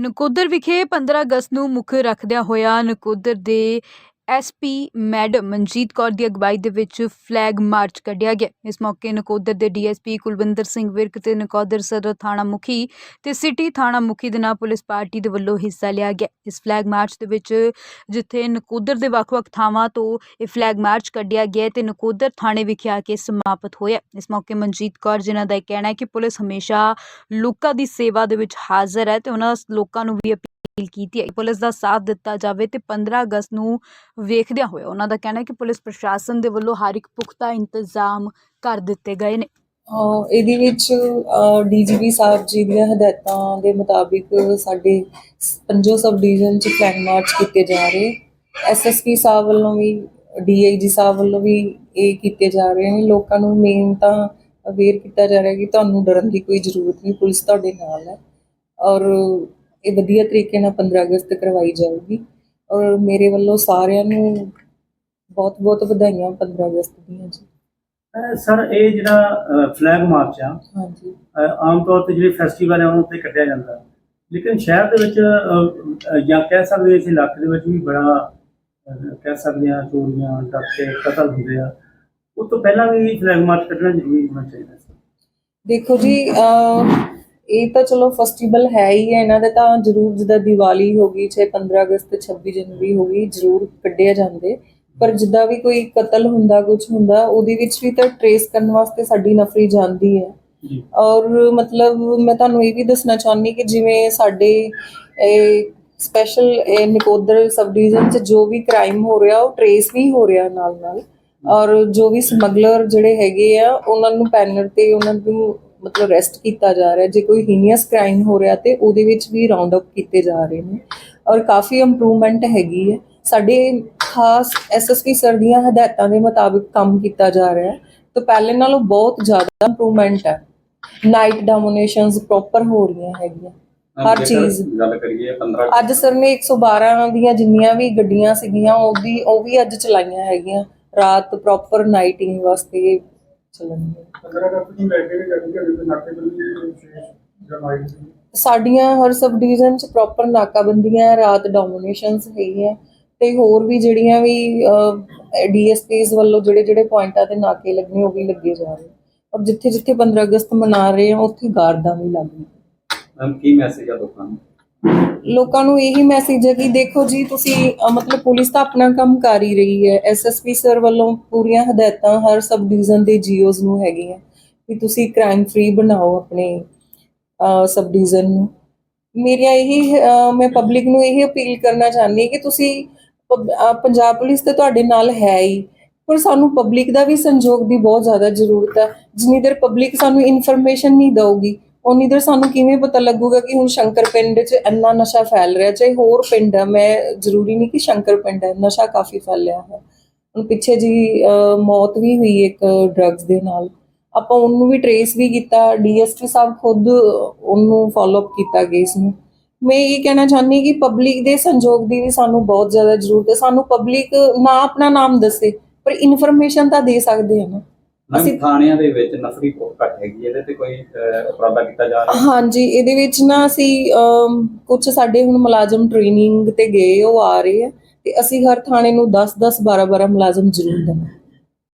ਨਕੋਦਰ ਵਿਖੇ 15 ਅਗਸਤ ਨੂੰ ਮੁੱਖ ਰੱਖਦਿਆਂ ਹੋਇਆ ਨਕੋਦਰ ਦੇ ਐਸਪੀ ਮੈਡਮ ਮਨਜੀਤ ਕੌਰ ਦੀ ਅਗਵਾਈ ਦੇ ਵਿੱਚ ਫਲੈਗ ਮਾਰਚ ਕੱਢਿਆ ਗਿਆ। ਇਸ ਮੌਕੇ ਨਕੋਦਰ ਦੇ ਡੀਐਸਪੀ ਕੁਲਵਿੰਦਰ ਸਿੰਘ ਵਿਰਕ ਤੇ ਨਕੋਦਰ ਸਦਰ ਥਾਣਾ ਮੁਖੀ ਤੇ ਸਿਟੀ ਥਾਣਾ ਮੁਖੀ ਦੇ ਨਾਲ ਪੁਲਿਸ ਪਾਰਟੀ ਦੇ ਵੱਲੋਂ ਹਿੱਸਾ ਲਿਆ ਗਿਆ। ਇਸ ਫਲੈਗ ਮਾਰਚ ਦੇ ਵਿੱਚ ਜਿੱਥੇ ਨਕੋਦਰ ਦੇ ਵੱਖ-ਵੱਖ ਥਾਵਾਂ ਤੋਂ ਇਹ ਫਲੈਗ ਮਾਰਚ ਕੱਢਿਆ ਗਿਆ ਤੇ ਨਕੋਦਰ ਥਾਣੇ ਵਿਖੇ ਆ ਕੇ ਸਮਾਪਤ ਹੋਇਆ। ਇਸ ਮੌਕੇ ਮਨਜੀਤ ਕੌਰ, ਜਿਨ੍ਹਾਂ ਦਾ ਇਹ ਕਹਿਣਾ ਹੈ ਕਿ ਪੁਲਿਸ ਹਮੇਸ਼ਾ ਲੋਕਾਂ ਦੀ ਸੇਵਾ ਦੇ ਵਿੱਚ ਹਾਜ਼ਰ ਹੈ ਤੇ ਉਹਨਾਂ ਲੋਕਾਂ ਨੂੰ ਵੀ ਅਪੀਲ ਕੀਤੀ ਹੈ ਪੁਲਿਸ ਦਾ ਸਾਥ ਦਿੱਤਾ ਜਾਵੇ ਤੇ 15 ਅਗਸਤ ਨੂੰ ਵੇਖਦਿਆਂ ਹੋਇਆ ਉਹਨਾਂ ਦਾ ਕਹਿਣਾ ਹੈ ਕਿ ਪੁਲਿਸ ਪ੍ਰਸ਼ਾਸਨ ਦੇ ਵੱਲੋਂ ਹਰ ਇੱਕ ਪੁਖਤਾ ਇੰਤਜ਼ਾਮ ਕਰ ਦਿੱਤੇ ਗਏ ਨੇ। ਇਹਦੇ ਵਿੱਚ ਡੀਜੀਪੀ ਸਾਹਿਬ ਜੀ ਦੀਆਂ ਹਦਾਇਤਾਂ ਦੇ ਮੁਤਾਬਿਕ ਸਾਡੇ ਪੰਜੋ ਸਬ ਡਿਵੀਜ਼ਨ ਚ ਫਲੈਗ ਮਾਰਚ ਕੀਤੇ ਜਾ ਰਹੇ। ਐਸਐਸਪੀ ਸਾਹਿਬ ਵੱਲੋਂ ਵੀ ਡੀਆਈਜੀ ਸਾਹਿਬ ਵੱਲੋਂ ਵੀ ਇਹ ਕੀਤੇ ਜਾ ਰਹੇ ਨੇ। ਲੋਕਾਂ ਨੂੰ ਮੇਨ ਤਾਂ ਅਵੇਅਰ ਕੀਤਾ ਜਾ ਰਿਹਾ ਕਿ ਤੁਹਾਨੂੰ ਡਰਨ ਦੀ ਕੋਈ ਜ਼ਰੂਰਤ ਨਹੀਂ, ਪੁਲਿਸ ਤੁਹਾਡੇ ਨਾਲ ਹੈ। ਔਰ ਇਹ ਵਧੀਆ ਤਰੀਕੇ ਨਾਲ 15 ਅਗਸਤ ਕਰਵਾਈ ਜਾਊਗੀ ਔਰ ਮੇਰੇ ਵੱਲੋਂ ਸਾਰਿਆਂ ਨੂੰ ਬਹੁਤ ਬਹੁਤ ਵਧਾਈਆਂ 15 ਅਗਸਤ ਦੀਆਂ ਜੀ। ਅਹ ਸਰ ਇਹ ਜਿਹੜਾ ਫਲੈਗ ਮਾਰਚ ਆ ਹਾਂਜੀ। ਅਹ ਆਮ ਤੌਰ ਤੇ ਜਿਹੜੇ ਫੈਸਟੀਵਲ ਆ ਉਹਨਾਂ ਤੇ ਕੱਢਿਆ ਜਾਂਦਾ। ਲੇਕਿਨ ਸ਼ਹਿਰ ਦੇ ਵਿੱਚ ਅਹ, ਅਹ, ਜਾਂ ਕਹਿ ਸਕਦੇ ਇਸ ਇਲਾਕੇ ਦੇ ਵਿੱਚ ਵੀ ਬੜਾ ਅਹ, ਕਹਿ ਸਕਦੇ ਆ ਚੋਰੀਆਂ ਡਾਕੇ ਕਤਲ ਹੁੰਦੇ ਆ। ਉਸ ਤੋਂ ਪਹਿਲਾਂ ਵੀ ਫਲੈਗ ਮਾਰਚ ਕੱਢਣਾ ਜ਼ਰੂਰੀ ਹੋਣਾ ਚਾਹੀਦਾ ਸੀ। ਦੇਖੋ ਜੀ ਅਹ ਇਹ ਤਾਂ ਚਲੋ ਫੈਸਟੀਵਲ ਹੈ ਹੀ ਹੈ ਇਹਨਾਂ ਦੇ ਤਾਂ ਜ਼ਰੂਰ ਜਿੱਦਾਂ ਦੀਵਾਲੀ ਹੋ ਗਈ ਚਾਹੇ 15 ਅਗਸਤ 26 ਜਨਵਰੀ ਹੋ ਗਈ ਜ਼ਰੂਰ ਕੱਢਿਆ ਜਾਂਦੇ ਪਰ ਜਿੱਦਾਂ ਵੀ ਕੋਈ ਕਤਲ ਹੁੰਦਾ ਕੁਝ ਹੁੰਦਾ ਉਹਦੇ ਵਿੱਚ ਵੀ ਤਾਂ ਟਰੇਸ ਕਰਨ ਵਾਸਤੇ ਸਾਡੀ ਨਫਰੀ ਜਾਂਦੀ ਹੈ। ਔਰ ਮਤਲਬ ਮੈਂ ਤੁਹਾਨੂੰ ਇਹ ਵੀ ਦੱਸਣਾ ਚਾਹੁੰਦੀ ਕਿ ਜਿਵੇਂ ਸਾਡੇ ਸਪੈਸ਼ਲ ਨਿਕੋਦਰ ਸਬ ਡਿਵੀਜ਼ਨ ਚ ਜੋ ਵੀ ਕ੍ਰਾਈਮ ਹੋ ਰਿਹਾ ਉਹ ਟਰੇਸ ਵੀ ਹੋ ਰਿਹਾ ਨਾਲ ਨਾਲ ਔਰ ਜੋ ਵੀ ਸਮਗਲਰ ਜਿਹੜੇ ਹੈਗੇ ਆ ਉਹਨਾਂ ਨੂੰ ਪੈਨਲ ਤੇ ਉਹਨਾਂ ਨੂੰ ਮਤਲਬ ਅਰੈਸਟ ਕੀਤਾ ਜਾ ਰਿਹਾ ਜੇ ਕੋਈ ਹੀਨੀਅਸ ਕ੍ਰਾਈਮ ਹੋ ਰਿਹਾ ਤੇ ਉਹਦੇ ਵਿੱਚ ਵੀ ਰਾਉਂਡ ਅਪ ਕੀਤੇ ਜਾ ਰਹੇ ਨੇ ਔਰ ਕਾਫੀ ਇੰਪਰੂਵਮੈਂਟ ਹੈਗੀ ਹੈ। ਸਾਡੇ ਖਾਸ ਐਸਐਸਪੀ ਸਰ ਦੀਆਂ ਹਦਾਇਤਾਂ ਦੇ ਮੁਤਾਬਿਕ ਕੰਮ ਕੀਤਾ ਜਾ ਰਿਹਾ ਹੈ। ਤਾਂ ਪਹਿਲੇ ਨਾਲੋਂ ਬਹੁਤ ਜ਼ਿਆਦਾ ਇੰਪਰੂਵਮੈਂਟ ਹੈ। ਨਾਈਟ ਡੋਮੀਨੇਸ਼ਨਸ ਪ੍ਰੋਪਰ ਹੋ ਰਹੀਆਂ ਹੈਗੀਆਂ। ਹਰ ਚੀਜ਼। ਗੱਲ ਕਰੀਏ 15 ਅੱਜ ਸਰ ਨੇ 112 ਦੀਆਂ ਜਿੰਨੀਆਂ ਵੀ ਗੱਡੀਆਂ ਸੀਗੀਆਂ ਉਹਦੀ ਉਹ ਵੀ ਅੱਜ ਚਲਾਈਆਂ ਹੈਗੀਆਂ। ਰਾਤ ਪ੍ਰੋਪਰ ਨਾਈਟਿੰਗ ਵਾਸਤੇ ਚੱਲਣਗੀਆਂ 15 ਅਗਸਤ ਨੂੰ ਲੈ ਕੇ ਵੀ ਗੱਡੀ ਘੜੀ ਤੇ ਨਾਕੇਬੰਦੀ ਦੀ ਵਿਸ਼ੇਸ਼ ਜਮਾਈ ਸੀ ਸਾਡੀਆਂ ਹਰ ਸਬ ਡਿਵੀਜ਼ਨ ਚ ਪ੍ਰੋਪਰ ਨਾਕਾਬੰਦੀਆਂ ਰਾਤ ਡੋਮੀਨੇਸ਼ਨਸ ਹੈਗੀਆਂ ਤੇ ਹੋਰ ਵੀ ਜਿਹੜੀਆਂ ਵੀ ਡੀਐਸਪੀਸ ਵੱਲੋਂ ਜਿਹੜੇ ਜਿਹੜੇ ਪੁਆਇੰਟਾਂ ਤੇ ਨਾਕੇ ਲੱਗਣੇ ਉਹ ਵੀ ਲੱਗੇ ਜਾ ਰਹੇ ਔਰ ਜਿੱਥੇ ਜਿੱਥੇ 15 ਅਗਸਤ ਮਨਾ ਰਹੇ ਆ ਉੱਥੇ ਗਾਰਦਾਂ ਵੀ ਲੱਗ ਰਹੀਆਂ। ਮੈਮ ਕੀ ਮੈਸੇਜ ਆ ਲੋਕਾਂ ਨੂੰ? ਲੋਕਾਂ ਨੂੰ ਇਹੀ ਮੈਸੇਜ ਹੈ ਕਿ ਦੇਖੋ ਜੀ ਤੁਸੀਂ ਅਹ, ਮਤਲਬ ਪੁਲਿਸ ਤਾਂ ਆਪਣਾ ਕੰਮ ਕਰ ਹੀ ਰਹੀ ਹੈ। ਐਸਐਸਪੀ ਸਰ ਵੱਲੋਂ ਪੂਰੀਆਂ ਹਦਾਇਤਾਂ ਹਰ ਸਬ ਡਿਵੀਜ਼ਨ ਦੇ ਜੀਓਜ਼ ਨੂੰ ਹੈਗੀਆਂ ਕਿ ਤੁਸੀਂ ਕ੍ਰਾਈਮ ਫ੍ਰੀ ਬਣਾਓ ਆਪਣੇ ਸਬ ਡਿਵੀਜ਼ਨ ਨੂੰ। ਮੇਰੀਆਂ ਇਹੀ ਅਹ, ਮੈਂ ਪਬਲਿਕ ਨੂੰ ਇਹੀ ਅਪੀਲ ਕਰਨਾ ਚਾਹੁੰਦੀ ਕਿ ਤੁਸੀਂ ਪਬ- ਅਹ, ਪੰਜਾਬ ਪੁਲਿਸ ਤੇ ਤੁਹਾਡੇ ਨਾਲ ਹੈ ਹੀ ਪਰ ਸਾਨੂੰ ਪਬਲਿਕ ਦਾ ਵੀ ਸੰਯੋਗ ਦੀ ਬਹੁਤ ਜ਼ਿਆਦਾ ਜ਼ਰੂਰਤ ਹੈ। ਜਿੰਨੀ ਦੇਰ ਪਬਲਿਕ ਸਾਨੂੰ ਇਨਫੋਰਮੇਸ਼ਨ ਨਹੀਂ ਦਊਗੀ ਉਨੀ ਦੇਰ ਸਾਨੂੰ ਕਿਵੇਂ ਪਤਾ ਲੱਗੂਗਾ ਕਿ ਹੁਣ ਸ਼ੰਕਰ ਪਿੰਡ 'ਚ ਇੰਨਾ ਨਸ਼ਾ ਫੈਲ ਰਿਹਾ, ਚਾਹੇ ਹੋਰ ਪਿੰਡ ਹੈ ਮੈਂ ਜ਼ਰੂਰੀ ਨਹੀਂ ਕਿ ਸ਼ੰਕਰ ਪਿੰਡ ਹੈ ਨਸ਼ਾ ਕਾਫੀ ਫੈਲਿਆ ਹੈ ਹੁਣ ਪਿੱਛੇ ਜੀ ਮੌਤ ਵੀ ਹੋਈ ਇੱਕ ਡਰੱਗਸ ਦੇ ਨਾਲ। ਆਪਾਂ ਉਹਨੂੰ ਵੀ ਟਰੇਸ ਵੀ ਕੀਤਾ ਡੀਐਸਪੀ ਸਾਹਿਬ ਖੁਦ ਉਹਨੂੰ ਫਾਲੋ ਅਪ ਕੀਤਾ ਕੇਸ ਨੂੰ। ਮੈਂ ਇਹ ਕਹਿਣਾ ਚਾਹੁੰਦੀ ਕਿ ਪਬਲਿਕ ਦੇ ਸੰਯੋਗ ਦੀ ਵੀ ਸਾਨੂੰ ਬਹੁਤ ਜ਼ਿਆਦਾ ਜ਼ਰੂਰਤ ਹੈ। ਸਾਨੂੰ ਪਬਲਿਕ ਨਾ ਆਪਣਾ ਨਾਮ ਦੱਸੇ, ਪਰ ਇਨਫੋਰਮੇਸ਼ਨ ਤਾਂ ਦੇ ਸਕਦੇ ਹਨ ਮੈਮ ਅਸੀਂ- ਥਾਣਿਆਂ ਦੇ ਵਿੱਚ ਨਫਰੀ ਬਹੁਤ ਘੱਟ ਹੈਗੀ ਇਹਦੇ ਤੇ ਕੋਈ ਉਪਰਾਲਾ ਕੀਤਾ ਜਾ ਰਿਹਾ? ਹਾਂਜੀ ਇਹਦੇ ਵਿੱਚ ਨਾ ਅਸੀਂ ਕੁਝ ਸਾਡੇ ਹੁਣ ਮੁਲਾਜ਼ਮ ਟ੍ਰੇਨਿੰਗ ਤੇ ਗਏ ਉਹ ਆ ਰਹੇ ਆ ਤੇ ਅਸੀਂ ਹਰ ਥਾਣੇ ਨੂੰ 10 10 12 12 ਮੁਲਾਜ਼ਮ ਜ਼ਰੂਰ ਦੇਣਾ